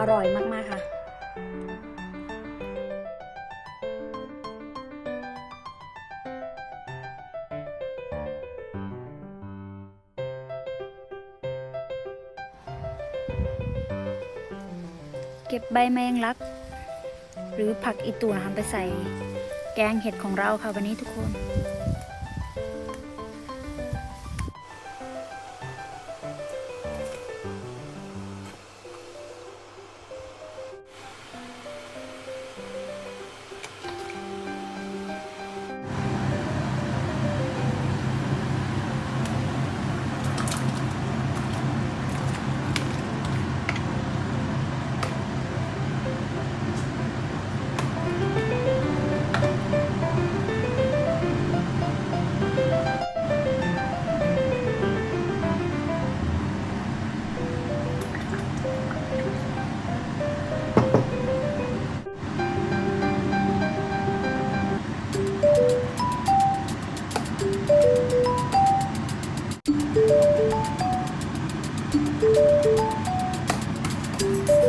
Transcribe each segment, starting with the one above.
อร่อยมาก ๆ ค่ะเก็บใบแมงลัก หรือผักอีตูนะคะไปใส่แกงเห็ดของเราค่ะวันนี้ทุกคน ส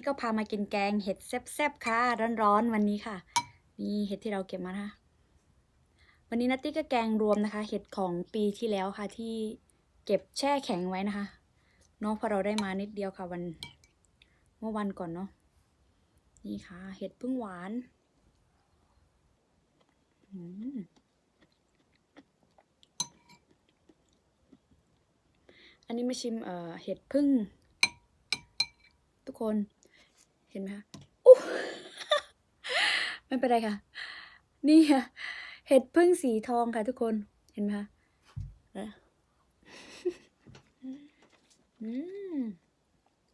นี้ก็พามากินแกงเห็ดแซ่บๆค่ะ ร้อนๆวันนี้ค่ะ นี่เห็ดที่เราเก็บมานะคะวันนี้นัตตี้ก็แกงรวมนะคะ เห็ดของปีที่แล้วค่ะ ที่เก็บแช่แข็งไว้นะคะเนาะพอเราได้มานิดเดียวค่ะวัน เมื่อวันก่อนเนาะนี่ค่ะ เห็ดพึ่งหวานอันนี้มาชิมเอ่อเห็ดพึ่งทุกคน เห็นไหมคะอู้ไม่เป็นไรค่ะ นี่ค่ะ เห็ดพึ่งสีทองค่ะทุกคน เห็นไหมคะ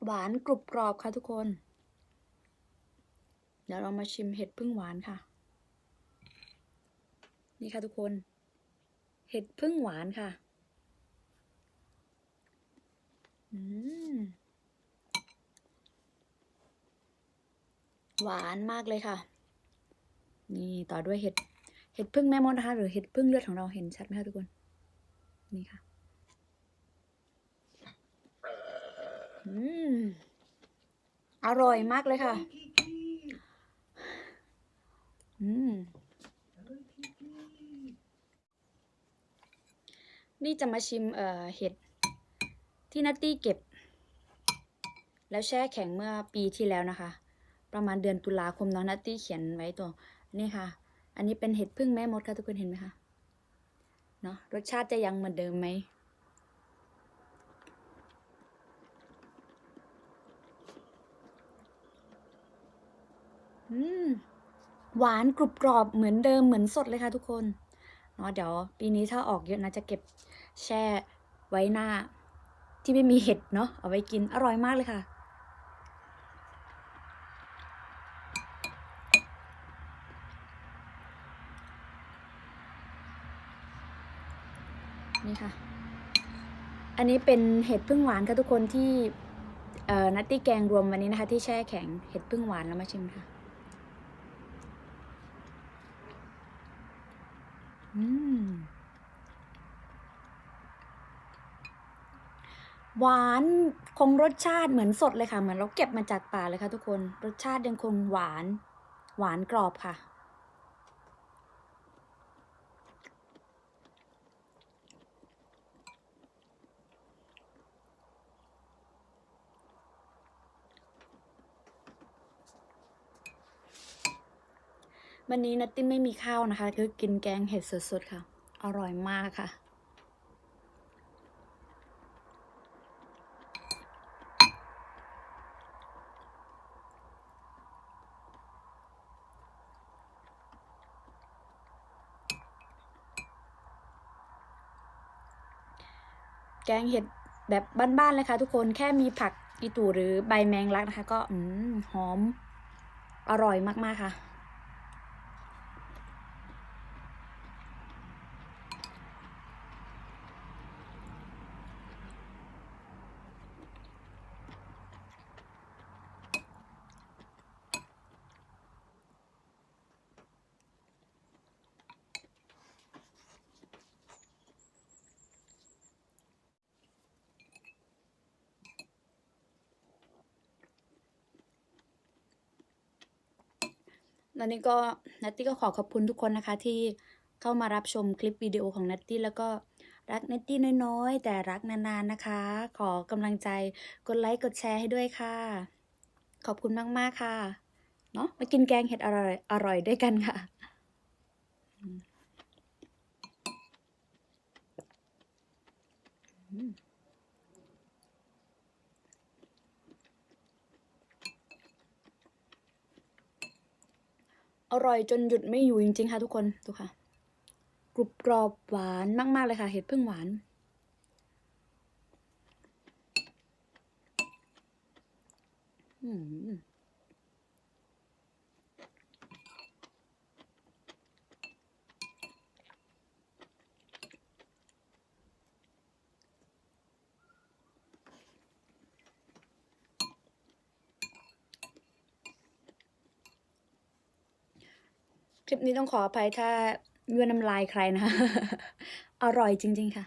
หวานกรุบกรอบค่ะทุกคน เดี๋ยวเรามาชิมเห็ดพึ่งหวานค่ะ นี่ค่ะทุกคน เห็ดพึ่งหวานค่ะ อืม หวานมากเลยค่ะ นี่ต่อด้วยเห็ด เห็ดพึ่งแม่มดนะคะ หรือเห็ดพึ่งเลือดของเราเห็นชัดไหมคะทุกคน นี่ค่ะ อืม อร่อยมากเลยค่ะ อืม นี่จะมาชิมเอ่อเห็ดที่นัตตี้เก็บ แล้วแช่แข็งเมื่อปีที่แล้วนะคะ ประมาณเดือนตุลาคมเนาะนัตตี้เขียนไว้ตัวนี่ค่ะ อันนี้เป็นเห็ดพึ่งแม่มดค่ะทุกคนเห็นไหมคะเนาะรสชาติจะยังเหมือนเดิมไหมอืมหวานกรุบกรอบเหมือนเดิมเหมือนสดเลยค่ะทุกคนเนาะเดี๋ยวปีนี้ถ้าออกเยอะนะจะเก็บแช่ไว้หน้าที่ไม่มีเห็ดเนาะเอาไว้กินอร่อยมากเลยค่ะ นี่ค่ะ อันนี้เป็นเห็ดพึ่งหวานค่ะทุกคนที่นัตตี้แกงรวมวันนี้นะคะ ที่แช่แข็งเห็ดพึ่งหวานแล้วมาชิมค่ะ อืม หวานคงรสชาติเหมือนสดเลยค่ะ เหมือนเราเก็บมาจากป่าเลยค่ะทุกคน รสชาติยังคงหวาน หวานกรอบค่ะ วันนี้นัตตี้ไม่มีข้าวนะคะ คือกินแกงเห็ดสดๆค่ะ อร่อยมากค่ะ แกงเห็ดแบบบ้านๆเลยค่ะทุกคนแค่มีผักอีตู่หรือใบแมงลักนะคะ ก็หอมอร่อยมากๆค่ะ แล้วนี่ก็นัตตี้ก็ขอขอบคุณทุกคนนะคะ ที่เข้ามารับชมคลิปวิดีโอของนัตตี้แล้วก็รักนัตตี้น้อยๆ แต่รักนานๆนะคะ ขอกำลังใจกดไลค์กดแชร์ให้ด้วยค่ะ ขอบคุณมากๆค่ะเนาะมากินแกงเห็ดอร่อยอร่อยด้วยกันค่ะอืมอืมอ ร่อยจนหยุดไม่อยู่จริงๆค่ะทุกคนดูค่ะ กรุบกรอบหวานมากๆเลยค่ะ เห็ดพึ่งหวานอืม คลิปนี้ต้องขออภัยถ้ายั่วน้ำลายใครนะคะ อร่อยจริง ๆ ค่ะ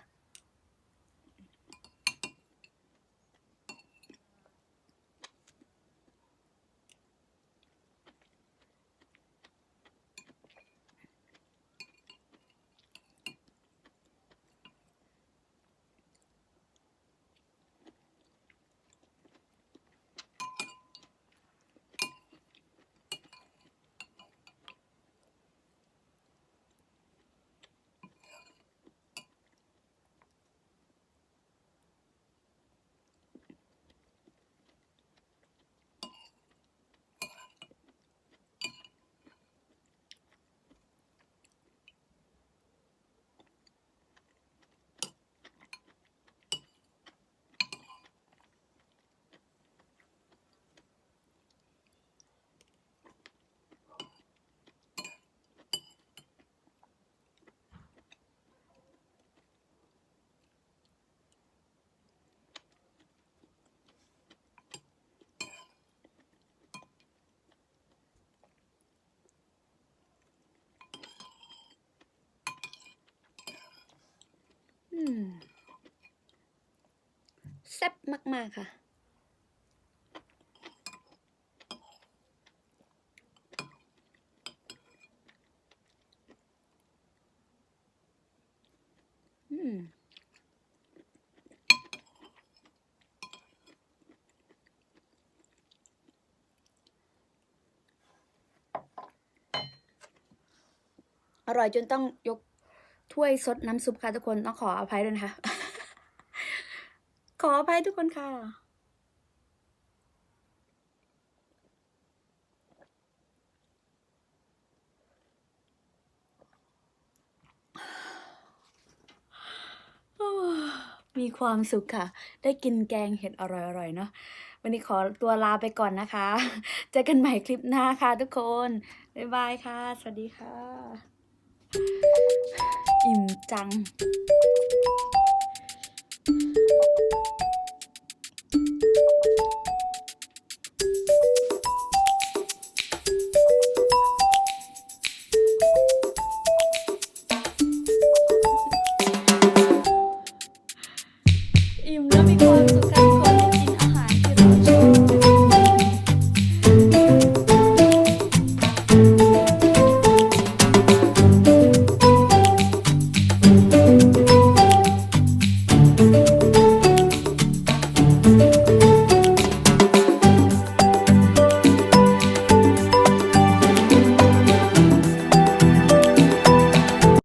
อืม แซ่บมาก ๆ ค่ะ อืมอร่อยจนต้องยกถ้วยซดน้ำซุปค่ะทุกคนต้องขออภัยด้วยนะคะ ขออภัยทุกคนค่ะ มีความสุขค่ะ ได้กินแกงเห็ดอร่อยๆ เนาะ วันนี้ขอตัวลาไปก่อนนะคะ เจอกันใหม่คลิปหน้าค่ะทุกคน บ๊ายบายค่ะ สวัสดีค่ะ อิ่มจัง Thank you.